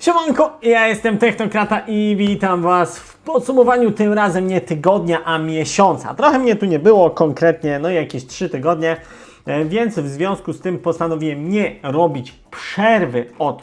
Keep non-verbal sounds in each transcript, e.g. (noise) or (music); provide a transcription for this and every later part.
Siemanko, ja jestem Technokrata i witam Was w podsumowaniu tym razem nie tygodnia, a miesiąca. Trochę mnie tu nie było, konkretnie no jakieś 3 tygodnie, e, więc w związku z tym postanowiłem nie robić przerwy od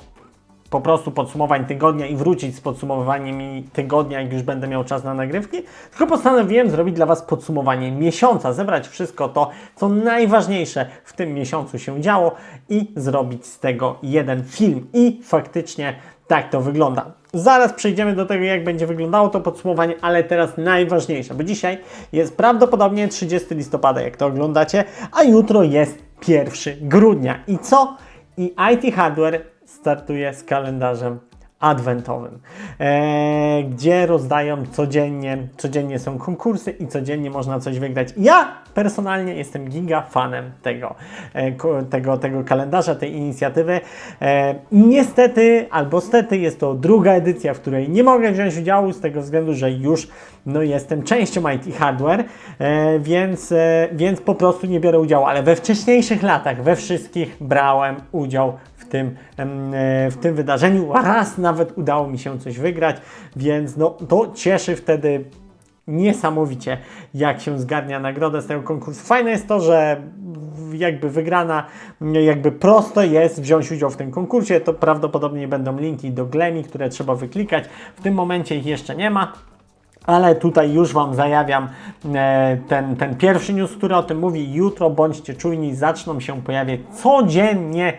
po prostu podsumowań tygodnia i wrócić z podsumowaniem tygodnia, jak już będę miał czas na nagrywki, tylko postanowiłem zrobić dla Was podsumowanie miesiąca, zebrać wszystko to, co najważniejsze w tym miesiącu się działo i zrobić z tego jeden film. I faktycznie tak to wygląda. Zaraz przejdziemy do tego, jak będzie wyglądało to podsumowanie, ale teraz najważniejsze, bo dzisiaj jest prawdopodobnie 30 listopada, jak to oglądacie, a jutro jest 1 grudnia. I co? I IT Hardware startuje z kalendarzem adwentowym, e, gdzie rozdają codziennie, codziennie są konkursy i codziennie można coś wygrać. Ja personalnie jestem giga fanem tego, e, tego, tego kalendarza, tej inicjatywy. E, niestety, albo stety, jest to druga edycja, w której nie mogę wziąć udziału z tego względu, że już no, jestem częścią IT Hardware, e, więc, e, więc po prostu nie biorę udziału, ale we wcześniejszych latach, we wszystkich brałem udział w tym, e, w tym wydarzeniu. Raz nawet udało mi się coś wygrać, więc no, to cieszy wtedy niesamowicie, jak się zgarnia nagrodę z tego konkursu. Fajne jest to, że jakby wygrana, jakby prosto jest wziąć udział w tym konkursie. To prawdopodobnie będą linki do Glemi, które trzeba wyklikać. W tym momencie ich jeszcze nie ma. Ale tutaj już Wam zajawiam e, ten, ten pierwszy news, który o tym mówi. Jutro bądźcie czujni, zaczną się pojawiać codziennie,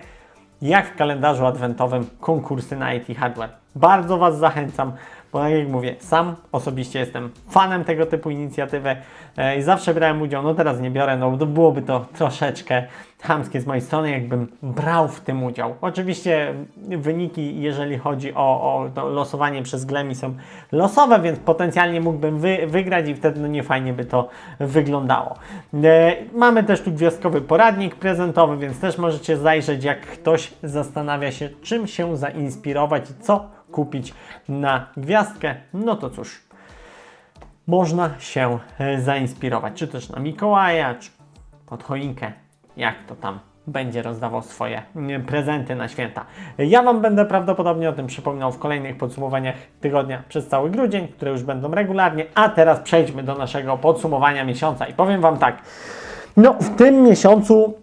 jak w kalendarzu adwentowym, konkursy na IT Hardware. Bardzo Was zachęcam, bo tak jak mówię, sam osobiście jestem fanem tego typu inicjatywy e, i zawsze brałem udział, no teraz nie biorę, no byłoby to troszeczkę chamskie z mojej strony, jakbym brał w tym udział. Oczywiście wyniki, jeżeli chodzi o, o losowanie przez Glemi są losowe, więc potencjalnie mógłbym wy, wygrać i wtedy no nie fajnie by to wyglądało. E, mamy też tu gwiazdkowy poradnik prezentowy, więc też możecie zajrzeć, jak ktoś zastanawia się, czym się zainspirować i co kupić na gwiazdkę. No to cóż, można się e, zainspirować, czy też na Mikołaja, czy pod choinkę, jak to tam będzie rozdawał swoje prezenty na święta. Ja Wam będę prawdopodobnie o tym przypominał w kolejnych podsumowaniach tygodnia przez cały grudzień, które już będą regularnie, a teraz przejdźmy do naszego podsumowania miesiąca i powiem Wam tak, no w tym miesiącu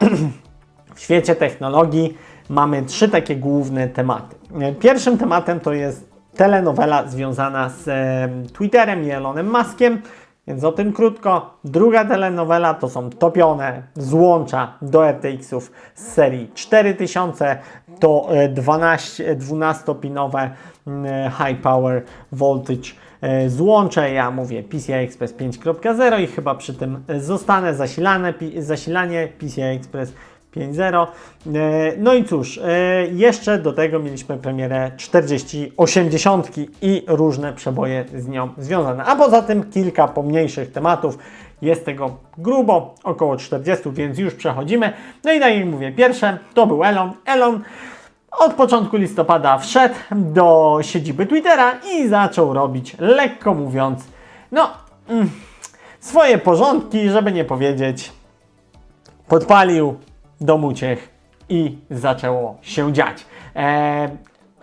(clears throat) w świecie technologii mamy trzy takie główne tematy. Pierwszym tematem to jest telenowela związana z e, Twitterem i Elonem Muskiem, więc o tym krótko. Druga telenowela to są topione złącza do RTX-ów z serii 4000, to e, 12, 12-pinowe mm, High Power Voltage e, złącze. Ja mówię PCI Express 5.0 i chyba przy tym zostanę zasilane, zasilanie PCI Express 5.0. E, No i cóż, e, jeszcze do tego mieliśmy premierę 4080 i różne przeboje z nią związane. A poza tym kilka pomniejszych tematów. Jest tego grubo, około 40, więc już przechodzimy. No i tak jak mówię, pierwsze to był Elon. Elon od początku listopada wszedł do siedziby Twittera i zaczął robić, lekko mówiąc, no, mm, swoje porządki, żeby nie powiedzieć, podpalił dom uciech i zaczęło się dziać. E,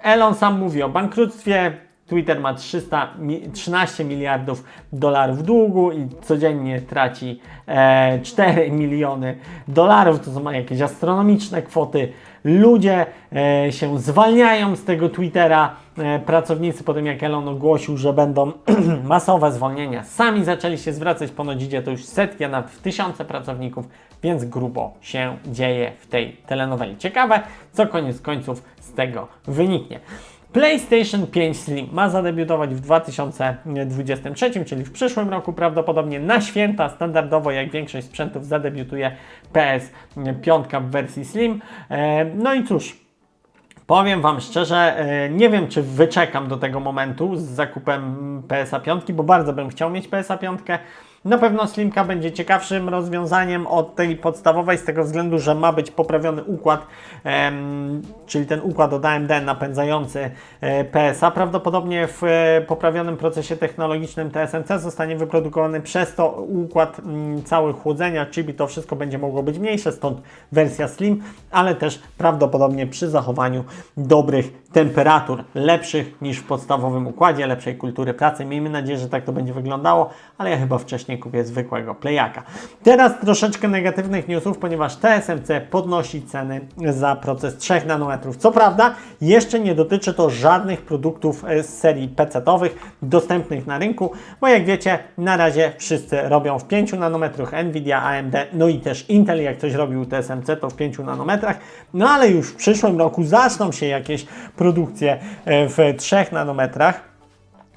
Elon sam mówi o bankructwie. Twitter ma 300, mi- 13 miliardów dolarów długu i codziennie traci e, 4 miliony dolarów. To są jakieś astronomiczne kwoty. Ludzie e, się zwalniają z tego Twittera. E, pracownicy po tym jak Elon ogłosił, że będą (clears throat) masowe zwolnienia, sami zaczęli się zwracać. Ponoć idzie to już setki, a nawet tysiące pracowników, więc grubo się dzieje w tej telenoweli. Ciekawe, co koniec końców z tego wyniknie. PlayStation 5 Slim ma zadebiutować w 2023, czyli w przyszłym roku prawdopodobnie na święta. Standardowo, jak większość sprzętów, zadebiutuje PS5 w wersji Slim. E, No i cóż, Powiem Wam szczerze, e, nie wiem czy wyczekam do tego momentu z zakupem PSA 5, bo bardzo bym chciał mieć PSA 5, Na pewno Slimka będzie ciekawszym rozwiązaniem od tej podstawowej z tego względu, że ma być poprawiony układ, czyli ten układ od AMD napędzający e, PSA. Prawdopodobnie w e, poprawionym procesie technologicznym TSMC zostanie wyprodukowany przez to układ mm, cały chłodzenia, czyli to wszystko będzie mogło być mniejsze, stąd wersja Slim, ale też prawdopodobnie przy zachowaniu dobrych temperatur, lepszych niż w podstawowym układzie, lepszej kultury pracy. Miejmy nadzieję, że tak to będzie wyglądało, ale ja chyba wcześniej kupię zwykłego playaka. Teraz troszeczkę negatywnych newsów, ponieważ TSMC podnosi ceny za proces 3 nanometrów. Co prawda, jeszcze nie dotyczy to żadnych produktów e, z serii PC-owych dostępnych na rynku, bo jak wiecie, na razie wszyscy robią w 5 nanometrach Nvidia, AMD, no i też Intel, jak coś robił TSMC, to w 5 nanometrach, no ale już w przyszłym roku zaczną się jakieś produkcje e, w 3 nanometrach.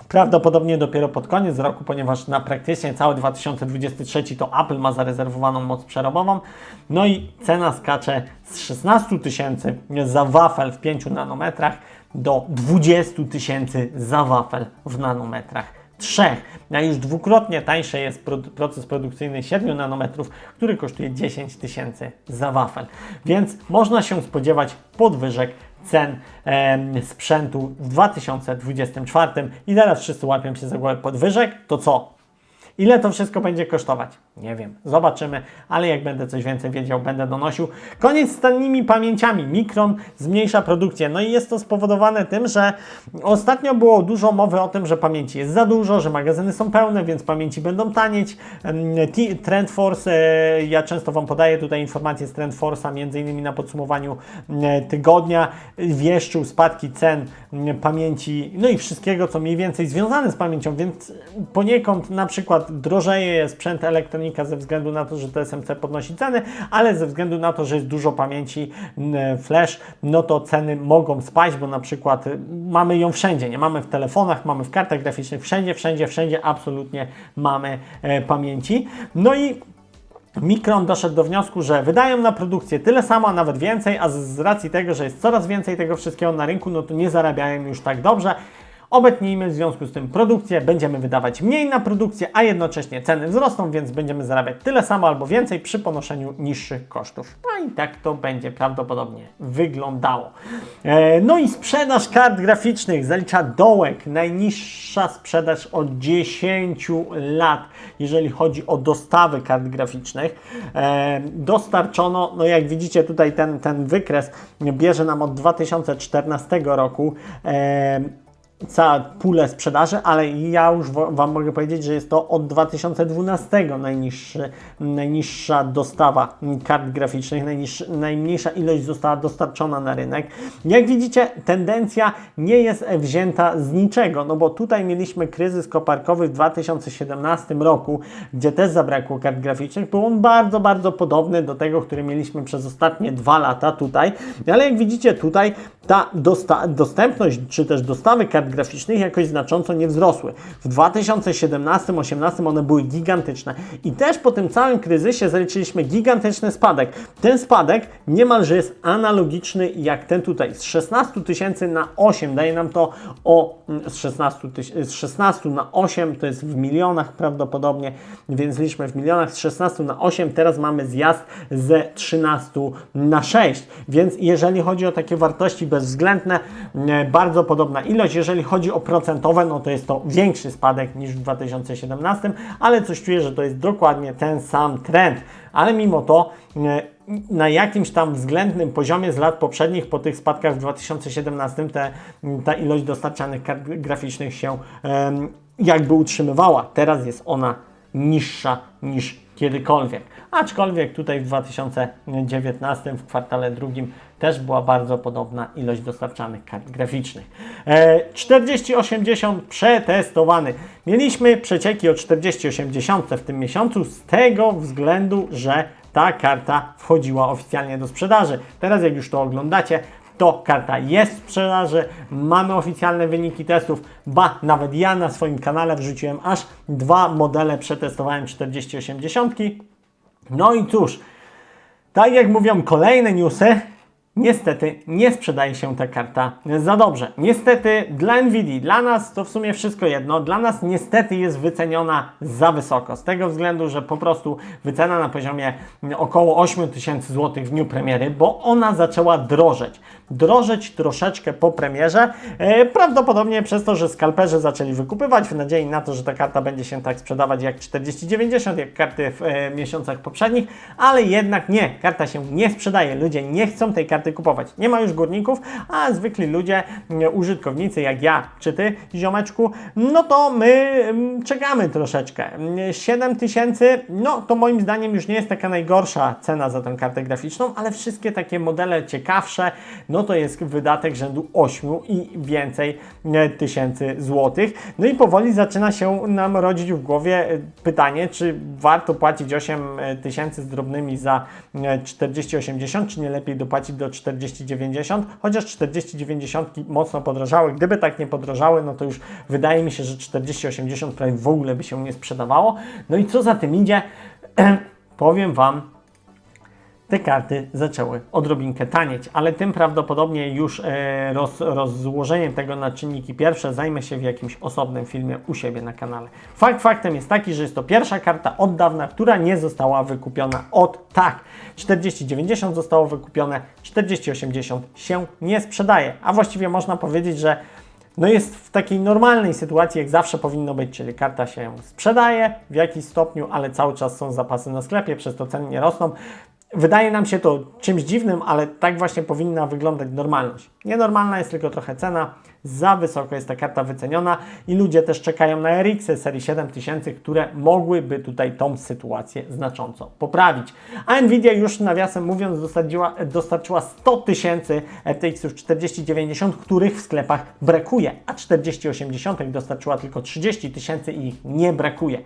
Prawdopodobnie dopiero pod koniec roku, ponieważ na praktycznie cały 2023 to Apple ma zarezerwowaną moc przerobową. No i cena skacze z 16 tysięcy za wafel w 5 nanometrach do 20 tysięcy za wafel w nanometrach trzech. A już dwukrotnie tańszy jest pro proces produkcyjny 7 nanometrów, który kosztuje 10 tysięcy za wafel. Więc można się spodziewać podwyżek cen em, sprzętu w 2024 i teraz wszyscy łapią się za głowę podwyżek, to co? Ile to wszystko będzie kosztować? Nie wiem, zobaczymy, ale jak będę coś więcej wiedział, będę donosił. Koniec z tanimi pamięciami. Mikron zmniejsza produkcję. No i jest to spowodowane tym, że ostatnio było dużo mowy o tym, że pamięci jest za dużo, że magazyny są pełne, więc pamięci będą tanieć. TrendForce, e, ja często Wam podaję tutaj informacje z TrendForce'a, między innymi na podsumowaniu e, tygodnia, wieszczył spadki cen pamięci, no i wszystkiego, co mniej więcej związane z pamięcią, więc poniekąd na przykład drożeje sprzęt elektronika ze względu na to, że TSMC podnosi ceny, ale ze względu na to, że jest dużo pamięci flash, no to ceny mogą spaść, bo na przykład y, mamy ją wszędzie, nie mamy w telefonach, mamy w kartach graficznych, wszędzie, wszędzie, wszędzie absolutnie mamy e, pamięci. No i Mikron doszedł do wniosku, że wydają na produkcję tyle samo, a nawet więcej, a z racji tego, że jest coraz więcej tego wszystkiego na rynku, no to nie zarabiają już tak dobrze. Obetnijmy w związku z tym produkcję, będziemy wydawać mniej na produkcję, a jednocześnie ceny wzrosną, więc będziemy zarabiać tyle samo albo więcej przy ponoszeniu niższych kosztów. No i tak to będzie prawdopodobnie wyglądało. E, no i sprzedaż kart graficznych zalicza dołek, najniższa sprzedaż od 10 lat, jeżeli chodzi o dostawy kart graficznych. E, dostarczono, no jak widzicie tutaj ten, ten wykres bierze nam od 2014 roku. Całą pulę sprzedaży, ale ja już Wam mogę powiedzieć, że jest to od 2012 najniższy, najniższa dostawa kart graficznych, najniższy, najmniejsza ilość została dostarczona na rynek. Jak widzicie, tendencja nie jest wzięta z niczego, no bo tutaj mieliśmy kryzys koparkowy w 2017 roku, gdzie też zabrakło kart graficznych. Był on bardzo, bardzo podobny do tego, który mieliśmy przez ostatnie dwa lata tutaj, ale jak widzicie tutaj ta dosta- dostępność czy też dostawy kart graficznych jakoś znacząco nie wzrosły. W 2017-2018 one były gigantyczne i też po tym całym kryzysie zaliczyliśmy gigantyczny spadek. Ten spadek niemalże jest analogiczny jak ten tutaj. Z 16 tysięcy na 8 daje nam to o mm, z 16, tyś- z 16 na 8 to jest w milionach prawdopodobnie, więc liczmy w milionach z 16 na 8 teraz mamy zjazd ze 13 na 6, więc jeżeli chodzi o takie wartości bezwzględne, e, bardzo podobna ilość. Jeżeli chodzi o procentowe, no to jest to większy spadek niż w 2017, ale coś czuję, że to jest dokładnie ten sam trend. Ale mimo to e, na jakimś tam względnym poziomie z lat poprzednich, po tych spadkach w 2017, te, ta ilość dostarczanych kart graficznych się jakby utrzymywała. Teraz jest ona niższa niż kiedykolwiek. Aczkolwiek tutaj w 2019 w kwartale drugim też była bardzo podobna ilość dostarczanych kart graficznych. E, 4080 przetestowany. Mieliśmy przecieki o 4080 w tym miesiącu z tego względu, że ta karta wchodziła oficjalnie do sprzedaży. Teraz jak już to oglądacie, to karta jest w sprzedaży, mamy oficjalne wyniki testów, ba, nawet ja na swoim kanale wrzuciłem aż dwa modele, przetestowałem 4080. No i cóż, tak jak mówią kolejne newsy, Niestety nie sprzedaje się ta karta za dobrze. Niestety dla Nvidia, dla nas to w sumie wszystko jedno. Dla nas niestety jest wyceniona za wysoko. Z tego względu, że po prostu wycena na poziomie około 8000 zł w dniu premiery, bo ona zaczęła drożeć. Drożeć troszeczkę po premierze. E, prawdopodobnie przez to, że skalperzy zaczęli wykupywać w nadziei na to, że ta karta będzie się tak sprzedawać jak 4090, jak karty w e, miesiącach poprzednich, ale jednak nie. Karta się nie sprzedaje. Ludzie nie chcą tej karty kupować. Nie ma już górników, a zwykli ludzie, mm, użytkownicy jak ja czy ty, ziomeczku, no to my mm, czekamy troszeczkę. 7 tysięcy, no to moim zdaniem już nie jest taka najgorsza cena za tę kartę graficzną, ale wszystkie takie modele ciekawsze, no to jest wydatek rzędu 8 i więcej e, tysięcy złotych. No i powoli zaczyna się nam rodzić w głowie e, pytanie, czy warto płacić 8 tysięcy z drobnymi za e, 4080, czy nie lepiej dopłacić do 4090, chociaż 4090 mocno podrożały. Gdyby tak nie podrożały, no to już wydaje mi się, że 4080 prawie w ogóle by się nie sprzedawało. No i co za tym idzie? (clears throat) Powiem Wam, te karty zaczęły odrobinkę tanieć, ale tym prawdopodobnie już e, roz, rozłożeniem tego na czynniki pierwsze zajmę się w jakimś osobnym filmie u siebie na kanale. Fakt faktem jest taki, że jest to pierwsza karta od dawna, która nie została wykupiona od tak. 4090 zostało wykupione, 4080 się nie sprzedaje, a właściwie można powiedzieć, że no jest w takiej normalnej sytuacji, jak zawsze powinno być, czyli karta się sprzedaje w jakiś stopniu, ale cały czas są zapasy na sklepie, przez to ceny nie rosną. Wydaje nam się to czymś dziwnym, ale tak właśnie powinna wyglądać normalność. Nienormalna jest tylko trochę cena, za wysoko jest ta karta wyceniona i ludzie też czekają na RX serii 7000, które mogłyby tutaj tą sytuację znacząco poprawić. A Nvidia już nawiasem mówiąc dostarczyła, dostarczyła 100 tysięcy RTX 4090, których w sklepach brakuje, a 4080 dostarczyła tylko 30 tysięcy i ich nie brakuje.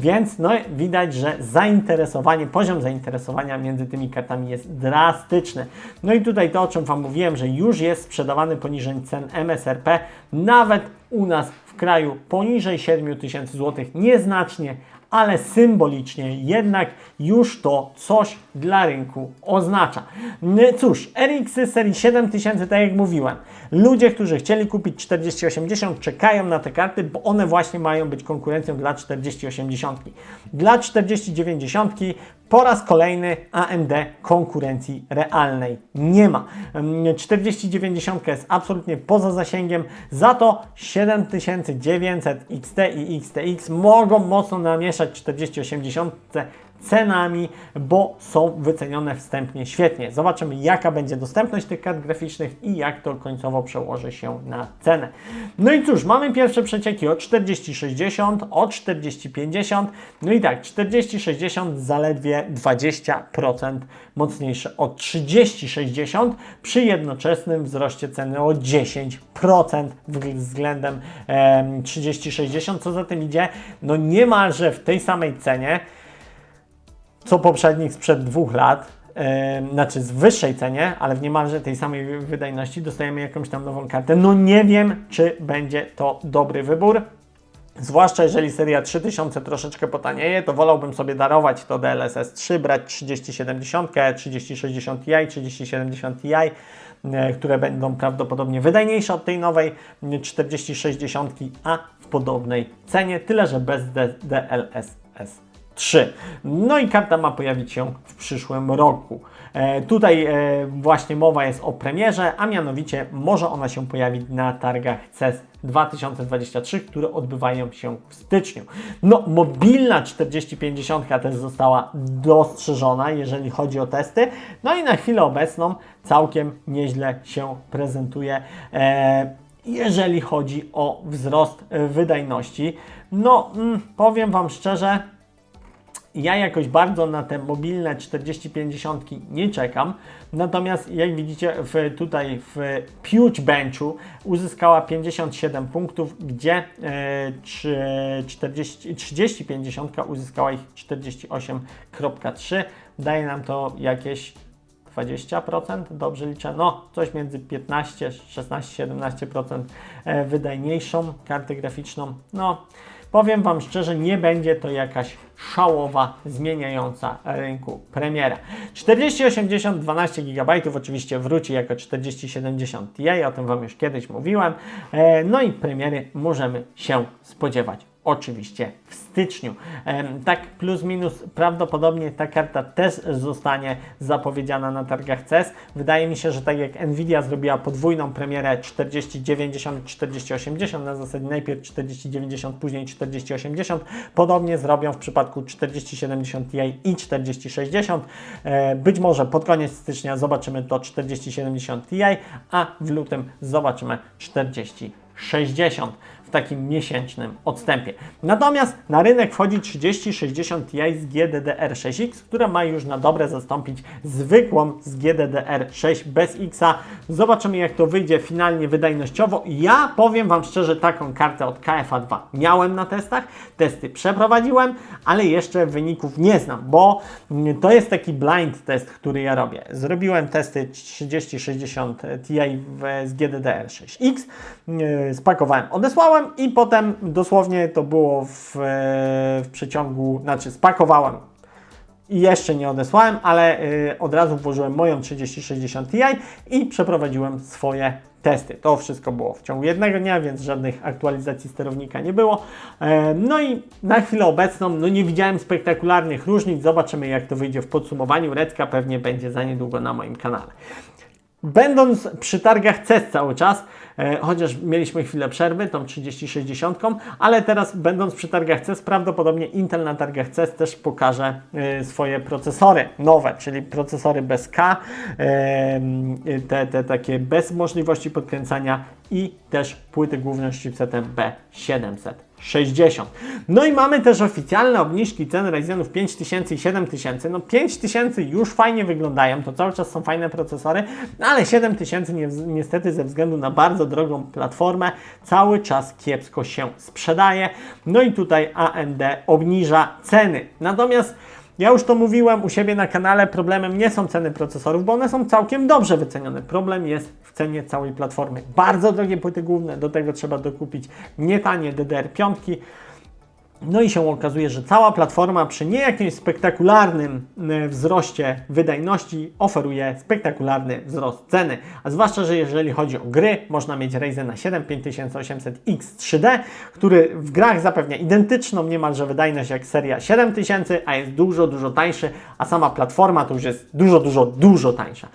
Więc no, widać, że zainteresowanie, poziom zainteresowania między tymi kartami jest drastyczny. No i tutaj to, o czym Wam mówiłem, że już jest sprzedawany poniżej cen MSRP, nawet u nas w kraju poniżej 7000 zł, nieznacznie, ale symbolicznie jednak już to coś dla rynku oznacza. Cóż, RX serii 7000, tak jak mówiłem, ludzie, którzy chcieli kupić 4080 czekają na te karty, bo one właśnie mają być konkurencją dla 4080. Dla 4090 po raz kolejny AMD konkurencji realnej nie ma. 4090 jest absolutnie poza zasięgiem, za to 7900 XT i XTX mogą mocno namieszać 4080 cenami, bo są wycenione wstępnie świetnie. Zobaczymy, jaka będzie dostępność tych kart graficznych i jak to końcowo przełoży się na cenę. No i cóż, mamy pierwsze przecieki o 4060, o 4050, no i tak, 4060 zaledwie 20% mocniejsze od 3060 przy jednoczesnym wzroście ceny o 10% względem em, 3060. Co za tym idzie? No niemalże w tej samej cenie co poprzednik sprzed dwóch lat, znaczy z wyższej cenie, ale w niemalże tej samej wydajności dostajemy jakąś tam nową kartę. No nie wiem, czy będzie to dobry wybór. Zwłaszcza jeżeli seria 3000 troszeczkę potanieje, to wolałbym sobie darować to DLSS 3, brać 3070, 3060 Ti, 3070 Ti, które będą prawdopodobnie wydajniejsze od tej nowej 4060, a w podobnej cenie, tyle że bez DLSS 3. No i karta ma pojawić się w przyszłym roku. E, tutaj e, właśnie mowa jest o premierze, a mianowicie może ona się pojawić na targach CES 2023, które odbywają się w styczniu. No, mobilna 4050 też została dostrzeżona, jeżeli chodzi o testy. No i na chwilę obecną całkiem nieźle się prezentuje. E, jeżeli chodzi o wzrost wydajności, no mm, powiem Wam szczerze, ja jakoś bardzo na te mobilne 40-50 nie czekam. Natomiast jak widzicie w, tutaj w Puge Benchu uzyskała 57 punktów, gdzie e, 30-50 uzyskała ich 48,3. Daje nam to jakieś 20%, dobrze liczę, no coś między 15, 16, 17% wydajniejszą kartę graficzną. No powiem Wam szczerze, nie będzie to jakaś szałowa, zmieniająca rynku premiera. 4080 12 GB oczywiście wróci jako 4070 Ti, o tym Wam już kiedyś mówiłem. E, No i premiery możemy się spodziewać oczywiście w styczniu. Tak plus minus prawdopodobnie ta karta też zostanie zapowiedziana na targach CES. Wydaje mi się, że tak jak Nvidia zrobiła podwójną premierę 4090 4080 na zasadzie najpierw 4090 później 4080, podobnie zrobią w przypadku 4070 Ti i 4060. E, Być może pod koniec stycznia zobaczymy to 4070 Ti, a w lutym zobaczymy 4060 w takim miesięcznym odstępie. Natomiast na rynek wchodzi 3060 Ti z GDDR6X, która ma już na dobre zastąpić zwykłą z GDDR6 bez Xa. Zobaczymy jak to wyjdzie finalnie wydajnościowo. Ja powiem Wam szczerze, taką kartę od KFA2 miałem na testach, testy przeprowadziłem, ale jeszcze wyników nie znam, bo to jest taki blind test, który ja robię. Zrobiłem testy 3060 Ti z GDDR6X, yy, spakowałem, odesłałem i potem dosłownie to było w, e, w przeciągu, znaczy spakowałem i jeszcze nie odesłałem, ale y, od razu włożyłem moją 3060 Ti i przeprowadziłem swoje testy. To wszystko było w ciągu jednego dnia, więc żadnych aktualizacji sterownika nie było. E, no i na chwilę obecną no nie widziałem spektakularnych różnic. Zobaczymy jak to wyjdzie w podsumowaniu. Recka pewnie będzie za niedługo na moim kanale. Będąc przy targach CES cały czas, e, chociaż mieliśmy chwilę przerwy, tą 3060, ale teraz będąc przy targach CES, prawdopodobnie Intel na targach CES też pokaże e, swoje procesory nowe, czyli procesory bez K, e, te, te takie bez możliwości podkręcania i też płyty główne z chipsetem B700. 60. No i mamy też oficjalne obniżki cen Ryzenów 5000 i 7000. No 5000 już fajnie wyglądają, to cały czas są fajne procesory, ale 7000 ni niestety ze względu na bardzo drogą platformę cały czas kiepsko się sprzedaje. No i tutaj AMD obniża ceny. Natomiast ja już to mówiłem u siebie na kanale, problemem nie są ceny procesorów, bo one są całkiem dobrze wycenione. Problem jest w cenie całej platformy. Bardzo drogie płyty główne, do tego trzeba dokupić nietanie DDR5. No i się okazuje, że cała platforma przy nie jakimś spektakularnym e, wzroście wydajności oferuje spektakularny wzrost ceny. A zwłaszcza, że jeżeli chodzi o gry, można mieć Ryzena 7 5800X 3D, który w grach zapewnia identyczną niemalże wydajność jak seria 7000, a jest dużo, dużo tańszy, a sama platforma to już jest dużo, dużo, dużo tańsza.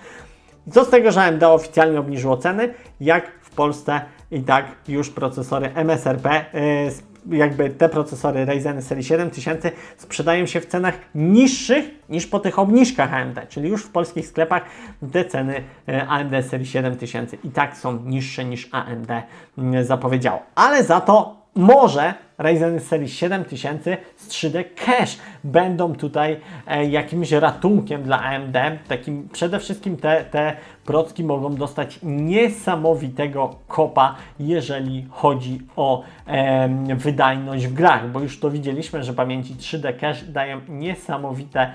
Co z tego, że AMD oficjalnie obniżyło ceny, jak w Polsce i tak już procesory MSRP yy, jakby te procesory Ryzen serii 7000 sprzedają się w cenach niższych niż po tych obniżkach AMD, czyli już w polskich sklepach te ceny e, AMD serii 7000 i tak są niższe niż AMD mm, zapowiedziało. Ale za to może Ryzen serii 7000 z 3D Cache będą tutaj e, jakimś ratunkiem dla AMD. Takim przede wszystkim te, te procki mogą dostać niesamowitego kopa, jeżeli chodzi o e, wydajność w grach, bo już to widzieliśmy, że pamięci 3D Cache dają niesamowite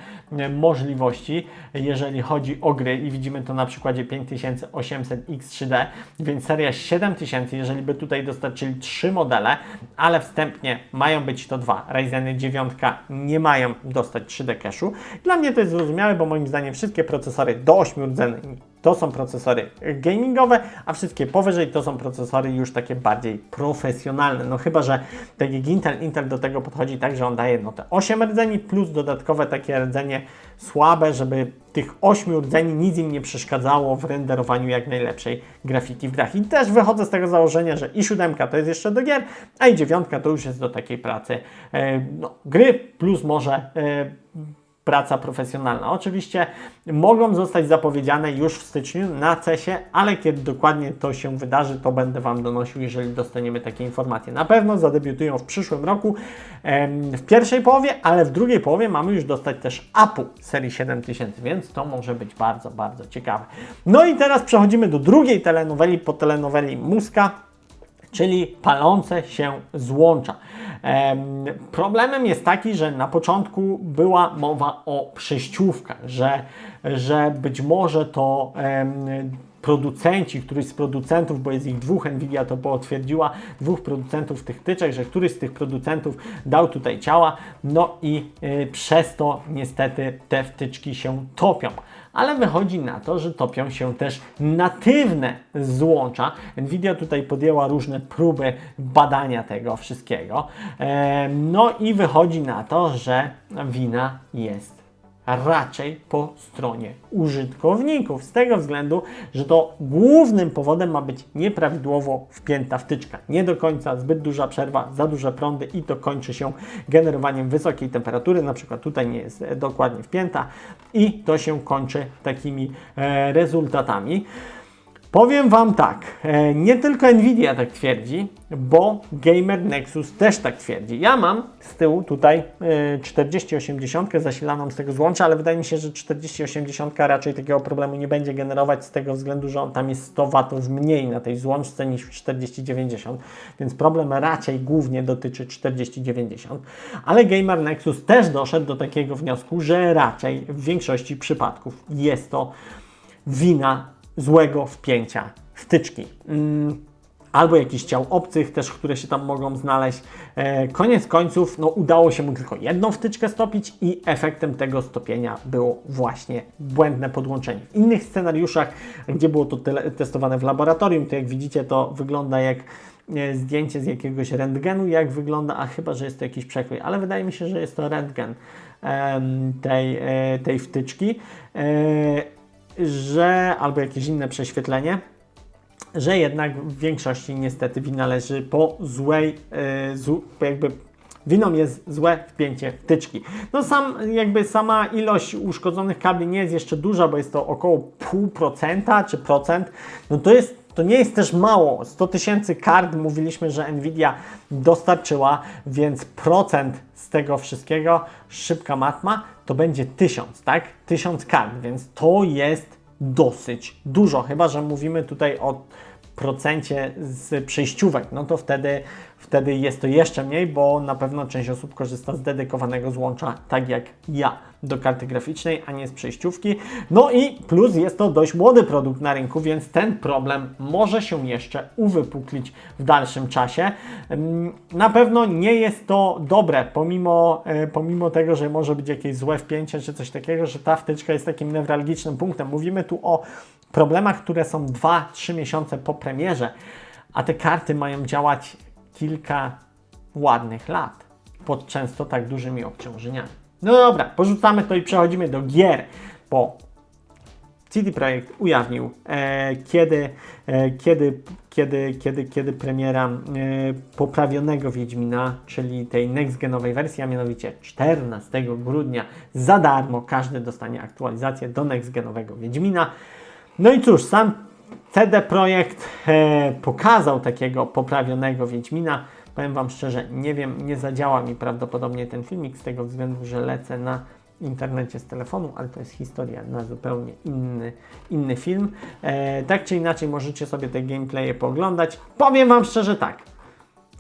możliwości, jeżeli chodzi o gry i widzimy to na przykładzie 5800X3D, więc seria 7000, jeżeli by tutaj dostarczyli trzy modele, ale wstępnie mają być to dwa, Ryzeny 9 nie mają dostać 3D cache'u. Dla mnie to jest zrozumiałe, bo moim zdaniem wszystkie procesory do 8 rdzeni to są procesory gamingowe, a wszystkie powyżej to są procesory już takie bardziej profesjonalne. No chyba, że tak jak Intel, Intel do tego podchodzi tak, że on daje no te 8 rdzeni plus dodatkowe takie rdzenie słabe, żeby tych 8 rdzeni nic im nie przeszkadzało w renderowaniu jak najlepszej grafiki w grach. I też wychodzę z tego założenia, że i 7 to jest jeszcze do gier, a i 9 to już jest do takiej pracy e, no, gry plus może e, praca profesjonalna. Oczywiście mogą zostać zapowiedziane już w styczniu na CESie, ale kiedy dokładnie to się wydarzy, to będę Wam donosił, jeżeli dostaniemy takie informacje. Na pewno zadebiutują w przyszłym roku w pierwszej połowie, ale w drugiej połowie mamy już dostać też APU serii 7000, więc to może być bardzo, bardzo ciekawe. No i teraz przechodzimy do drugiej telenoweli, po telenoweli Muska, czyli palące się złącza. Problemem jest taki, że na początku była mowa o przejściówkach, że, że być może to producenci, któryś z producentów, bo jest ich dwóch, Nvidia to potwierdziła, dwóch producentów tych tyczek, że któryś z tych producentów dał tutaj ciała, no i y, przez to niestety te wtyczki się topią ale wychodzi na to, że topią się też natywne złącza. Nvidia tutaj podjęła różne próby badania tego wszystkiego. E, no i wychodzi na to, że wina jest raczej po stronie użytkowników. Z tego względu, że to głównym powodem ma być nieprawidłowo wpięta wtyczka. Nie do końca, zbyt duża przerwa, za duże prądy i to kończy się generowaniem wysokiej temperatury. Na przykład tutaj nie jest dokładnie wpięta i to się kończy takimi e, rezultatami. Powiem Wam tak, e, nie tylko Nvidia tak twierdzi, bo Gamer Nexus też tak twierdzi. Ja mam z tyłu tutaj 4080 e, zasilaną z tego złącza, ale wydaje mi się, że 4080 raczej takiego problemu nie będzie generować z tego względu, że on tam jest 100 W mniej na tej złączce niż w 4090, więc problem raczej głównie dotyczy 4090. Ale Gamer Nexus też doszedł do takiego wniosku, że raczej w większości przypadków jest to wina złego wpięcia wtyczki. Mm, albo jakichś ciał obcych też, które się tam mogą znaleźć. E, koniec końców no, udało się mu tylko jedną wtyczkę stopić i efektem tego stopienia było właśnie błędne podłączenie. W innych scenariuszach, gdzie było to testowane w laboratorium, to jak widzicie to wygląda jak e, zdjęcie z jakiegoś rentgenu, jak wygląda, a chyba, że jest to jakiś przekrój, ale wydaje mi się, że jest to rentgen tej, e, tej wtyczki. Że albo jakieś inne prześwietlenie, że jednak w większości niestety wina leży po złej, yy, jakby winą jest złe wpięcie wtyczki. No sam, jakby sama ilość uszkodzonych kabli nie jest jeszcze duża, bo jest to około pół procenta czy procent. No to jest to nie jest też mało. 100 tysięcy kart mówiliśmy, że Nvidia dostarczyła, więc procent z tego wszystkiego, szybka matma, to będzie 1000, tak? 1000 kart, więc to jest dosyć dużo. Chyba, że mówimy tutaj o procencie z przejściówek, no to wtedy, wtedy jest to jeszcze mniej, bo na pewno część osób korzysta z dedykowanego złącza, tak jak ja, do karty graficznej, a nie z przejściówki. No i plus jest to dość młody produkt na rynku, więc ten problem może się jeszcze uwypuklić w dalszym czasie. Na pewno nie jest to dobre, pomimo, e, pomimo tego, że może być jakieś złe wpięcie czy coś takiego, że ta wtyczka jest takim newralgicznym punktem. Mówimy tu o problemach, które są 2-3 miesiące po premierze, a te karty mają działać kilka ładnych lat pod często tak dużymi obciążeniami. No dobra, porzucamy to i przechodzimy do gier, bo CD Projekt ujawnił, e, kiedy, e, kiedy, kiedy, kiedy, kiedy premiera e, poprawionego Wiedźmina, czyli tej next-genowej wersji, a mianowicie 14 grudnia za darmo każdy dostanie aktualizację do next-genowego Wiedźmina. No i cóż, sam CD Projekt e, pokazał takiego poprawionego Wiedźmina. Powiem Wam szczerze, nie wiem, nie zadziała mi prawdopodobnie ten filmik z tego względu, że lecę na internecie z telefonu, ale to jest historia na zupełnie inny, inny film. E, tak czy inaczej możecie sobie te gameplaye pooglądać. Powiem Wam szczerze tak.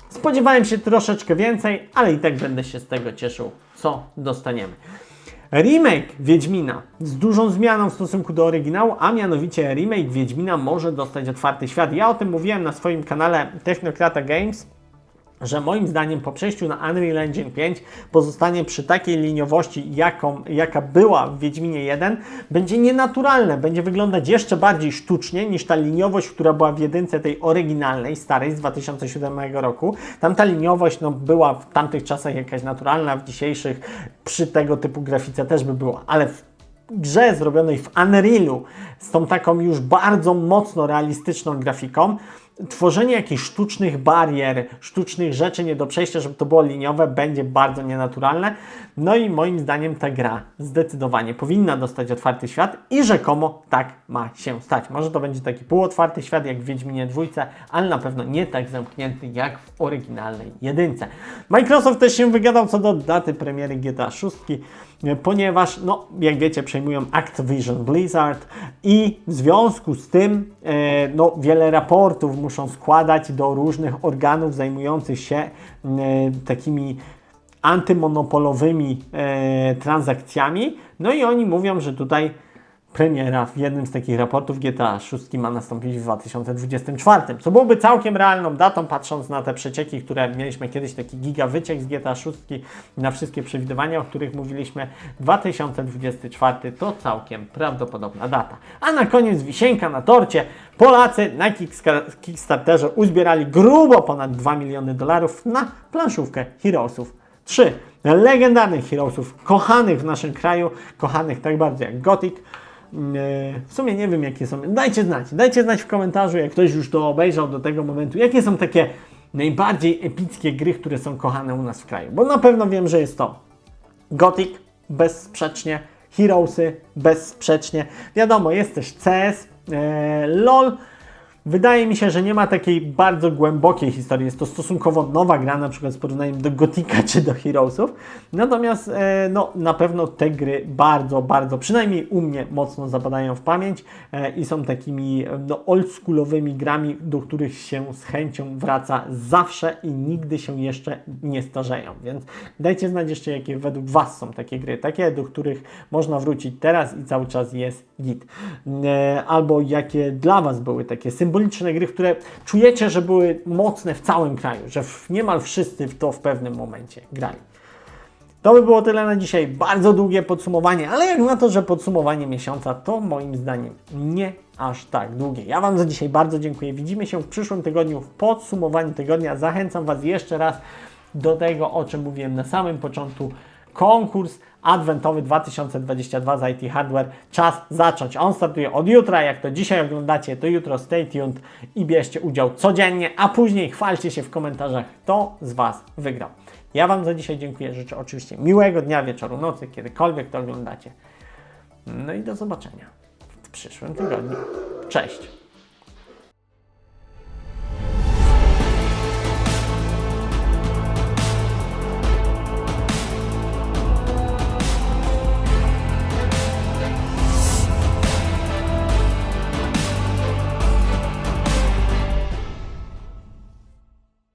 Spodziewałem się troszeczkę więcej, ale i tak będę się z tego cieszył, co dostaniemy. Remake Wiedźmina z dużą zmianą w stosunku do oryginału, a mianowicie remake Wiedźmina może dostać otwarty świat. Ja o tym mówiłem na swoim kanale Technokrata Games że moim zdaniem po przejściu na Unreal Engine 5 pozostanie przy takiej liniowości, jaką, jaka była w Wiedźminie 1, będzie nienaturalne, będzie wyglądać jeszcze bardziej sztucznie niż ta liniowość, która była w jedynce tej oryginalnej, starej z 2007 roku. Tam ta liniowość no, była w tamtych czasach jakaś naturalna, w dzisiejszych przy tego typu grafice też by była, ale grze zrobionej w Unrealu z tą taką już bardzo mocno realistyczną grafiką, tworzenie jakichś sztucznych barier, sztucznych rzeczy nie do przejścia, żeby to było liniowe, będzie bardzo nienaturalne. No i moim zdaniem ta gra zdecydowanie powinna dostać otwarty świat i rzekomo tak ma się stać. Może to będzie taki półotwarty świat jak w Wiedźminie dwójce, ale na pewno nie tak zamknięty jak w oryginalnej jedynce. Microsoft też się wygadał co do daty premiery GTA 6, ponieważ, no, jak wiecie, przejmują Activision Blizzard i w związku z tym, e, no, wiele raportów muszą składać do różnych organów zajmujących się e, takimi antymonopolowymi e, transakcjami. No i oni mówią, że tutaj premiera w jednym z takich raportów GTA 6 ma nastąpić w 2024, co byłoby całkiem realną datą, patrząc na te przecieki, które mieliśmy kiedyś, taki giga wyciek z GTA 6 na wszystkie przewidywania, o których mówiliśmy. 2024 to całkiem prawdopodobna data. A na koniec wisienka na torcie. Polacy na Kickstarterze uzbierali grubo ponad 2 miliony dolarów na planszówkę Heroesów 3. Legendarnych Heroesów, kochanych w naszym kraju, kochanych tak bardzo jak Gothic. Mm, e, W sumie nie wiem jakie są. Dajcie znać, dajcie znać w komentarzu, jak ktoś już to obejrzał do tego momentu, jakie są takie najbardziej epickie gry, które są kochane u nas w kraju. Bo na pewno wiem, że jest to Gothic bezsprzecznie, Heroesy bezsprzecznie. Wiadomo, jest też CS, e, LOL. Wydaje mi się, że nie ma takiej bardzo głębokiej historii. Jest to stosunkowo nowa gra, na przykład z porównaniem do Gotika czy do Heroesów. Natomiast e, no, na pewno te gry bardzo, bardzo, przynajmniej u mnie mocno zapadają w pamięć e, i są takimi no, oldschoolowymi grami, do których się z chęcią wraca zawsze i nigdy się jeszcze nie starzeją. Więc dajcie znać jeszcze, jakie według Was są takie gry, takie, do których można wrócić teraz i cały czas jest git. E, Albo jakie dla Was były takie symboliczne gry, które czujecie, że były mocne w całym kraju, że niemal wszyscy w to w pewnym momencie grali. To by było tyle na dzisiaj. Bardzo długie podsumowanie, ale jak na to, że podsumowanie miesiąca, to moim zdaniem nie aż tak długie. Ja Wam za dzisiaj bardzo dziękuję. Widzimy się w przyszłym tygodniu w podsumowaniu tygodnia. Zachęcam Was jeszcze raz do tego, o czym mówiłem na samym początku. Konkurs adwentowy 2022 z IT Hardware. Czas zacząć. On startuje od jutra. Jak to dzisiaj oglądacie, to jutro stay tuned i bierzcie udział codziennie, a później chwalcie się w komentarzach, kto z Was wygrał. Ja Wam za dzisiaj dziękuję. Życzę oczywiście miłego dnia, wieczoru, nocy, kiedykolwiek to oglądacie. No i do zobaczenia w przyszłym tygodniu. Cześć!